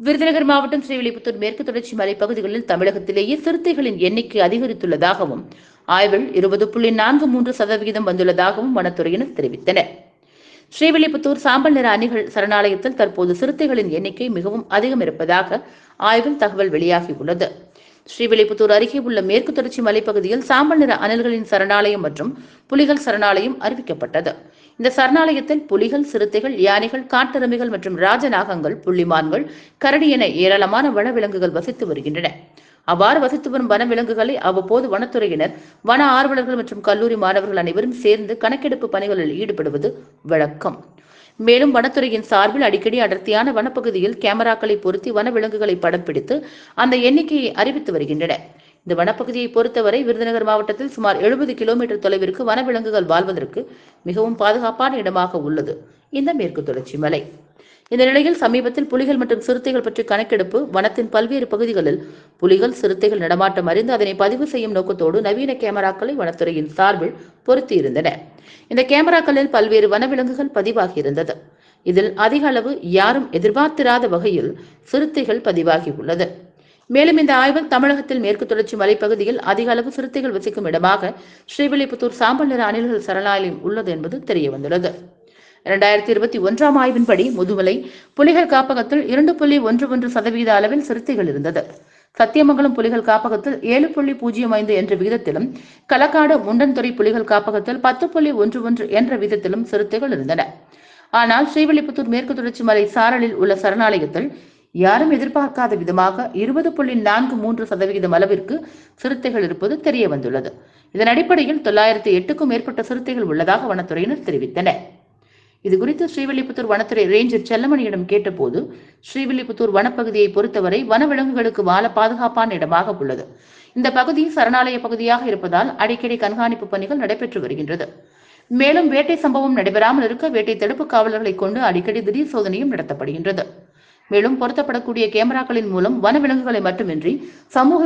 விருதுநகர் மாவட்டம் ஸ்ரீவில்லிபுத்தூர் மேற்கு தொடர்ச்சி மலைப்பகுதிகளில் தமிழகத்திலேயே சிறுத்தைகளின் எண்ணிக்கை அதிகரித்துள்ளதாகவும் ஆய்வில் இருபது புள்ளி நான்கு மூன்று சதவிகிதம் வந்துள்ளதாகவும் வனத்துறையினர் தெரிவித்தனர். ஸ்ரீவில்லிபுத்தூர் சாம்பல் நிற அணிகள் சரணாலயத்தில் தற்போது சிறுத்தைகளின் எண்ணிக்கை மிகவும் அதிகம் இருப்பதாக ஆய்வில் தகவல் வெளியாகியுள்ளது ஸ்ரீவில்லிபுத்தூர் அருகே உள்ள மேற்கு தொடர்ச்சி மலைப்பகுதியில் சாம்பல் நிற அனல்களின் சரணாலயம் மற்றும் புலிகள் சரணாலயம் அறிவிக்கப்பட்டது. இந்த சரணாலயத்தில் புலிகள் சிறுத்தைகள் யானைகள் காட்டெருமைகள் மற்றும் ராஜநாகங்கள் புள்ளிமான்கள் கரடி என ஏராளமான வனவிலங்குகள் வசித்து வருகின்றன. அவ்வாறு வசித்து வரும் வனவிலங்குகளை அவ்வப்போது வனத்துறையினர் வன ஆர்வலர்கள் மற்றும் கல்லூரி மாணவர்கள் அனைவரும் சேர்ந்து கணக்கெடுப்பு பணிகளில் ஈடுபடுவது வழக்கம். மேலும் வனத்துறையின் சார்பில் அடிக்கடி அடர்த்தியான வனப்பகுதியில் கேமராக்களை பொருத்தி வனவிலங்குகளை படம் பிடித்து அந்த எண்ணிக்கையை அறிவித்து வருகின்றன. இந்த வனப்பகுதியை பொறுத்தவரை விருதுநகர் மாவட்டத்தில் சுமார் எழுபது கிலோமீட்டர் தொலைவிற்கு வனவிலங்குகள் வாழ்வதற்கு மிகவும் பாதுகாப்பான இடமாக உள்ளது. இந்த மேற்கு தொடர்ச்சி மலை. இந்த நிலையில் சமீபத்தில் புலிகள் மற்றும் சிறுத்தைகள் பற்றி கணக்கெடுப்பு வனத்தின் பல்வேறு பகுதிகளில் புலிகள் சிறுத்தைகள் நடமாட்டம் அறிந்து அதனை பதிவு செய்யும் நோக்கத்தோடு நவீன கேமராக்களை வனத்துறையின் சார்பில் பொருத்தியிருந்தன. இந்த கேமராக்களில் பல்வேறு வனவிலங்குகள் பதிவாகியிருந்தது. இதில் அதிக அளவு யாரும் எதிர்பார்த்திராத வகையில் சிறுத்தைகள் பதிவாகியுள்ளது. மேலும் இந்த ஆய்வில் தமிழகத்தில் மேற்கு தொடர்ச்சி மலைப்பகுதியில் அதிக அளவு சிறுத்தைகள் வசிக்கும் இடமாக ஸ்ரீவில்லிபுத்தூர் சாம்பல் நிற அணில்கள் சரணாலயம் உள்ளது என்பது தெரிய வந்துள்ளது இரண்டாயிரத்தி இருபத்தி ஒன்றாம் ஆய்வின்படி முதுமலை புலிகள் காப்பகத்தில் இரண்டு புள்ளி ஒன்று ஒன்று சதவீத அளவில் சிறுத்தைகள் இருந்தது. சத்தியமங்கலம் புலிகள் காப்பகத்தில் ஏழு புள்ளி பூஜ்ஜியம் ஐந்து என்ற விகிதத்திலும் களக்காடு முண்டன்துறை புலிகள் காப்பகத்தில் பத்து புள்ளி ஒன்று ஒன்று என்ற விதத்திலும் சிறுத்தைகள் இருந்தன. ஆனால் ஸ்ரீவில்லிபுத்தூர் மேற்கு தொடர்ச்சி மலை சாரலில் உள்ள சரணாலயத்தில் யாரும் எதிர்பார்க்காத விதமாக இருபது புள்ளி நான்கு மூன்று சதவிகிதம் அளவிற்கு சிறுத்தைகள் இருப்பது தெரிய வந்துள்ளது. இதன் அடிப்படையில் தொள்ளாயிரத்தி எட்டுக்கும் மேற்பட்ட சிறுத்தைகள் உள்ளதாக வனத்துறையினர் தெரிவித்தனர். இது குறித்து ஸ்ரீவில்லிபுத்தூர் வனத்துறை ரேஞ்சர் செல்லமணியிடம் கேட்டபோது ஸ்ரீவில்லிபுத்தூர் வனப்பகுதியை பொறுத்தவரை வனவிலங்குகளுக்கு வாழ பாதுகாப்பான இடமாக உள்ளது. இந்த பகுதி சரணாலய பகுதியாக இருப்பதால் அடிக்கடி கண்காணிப்பு பணிகள் நடைபெற்று வருகின்றது. மேலும் வேட்டை சம்பவம் நடைபெறாமல் இருக்க வேட்டை தடுப்பு காவலர்களை கொண்டு அடிக்கடி திடீர் சோதனையும் நடத்தப்படுகின்றது. மேலும் பொருத்தப்படக்கூடிய கேமராக்களின் மூலம் வனவிலங்குகளை மட்டுமின்றி சமூக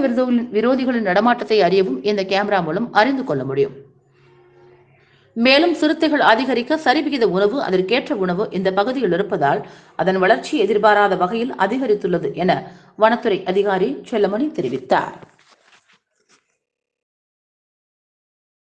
விரோதிகளின் நடமாட்டத்தை அறியவும் இந்த கேமரா மூலம் அறிந்து கொள்ள முடியும். மேலும் சிறுத்தைகள் அதிகரிக்க சரிவிகித உணவு அதற்கேற்ற உணவு இந்த பகுதியில் இருப்பதால் அதன் வளர்ச்சி எதிர்பாராத வகையில் அதிகரித்துள்ளது என வனத்துறை அதிகாரி செல்லமணி தெரிவித்தார்.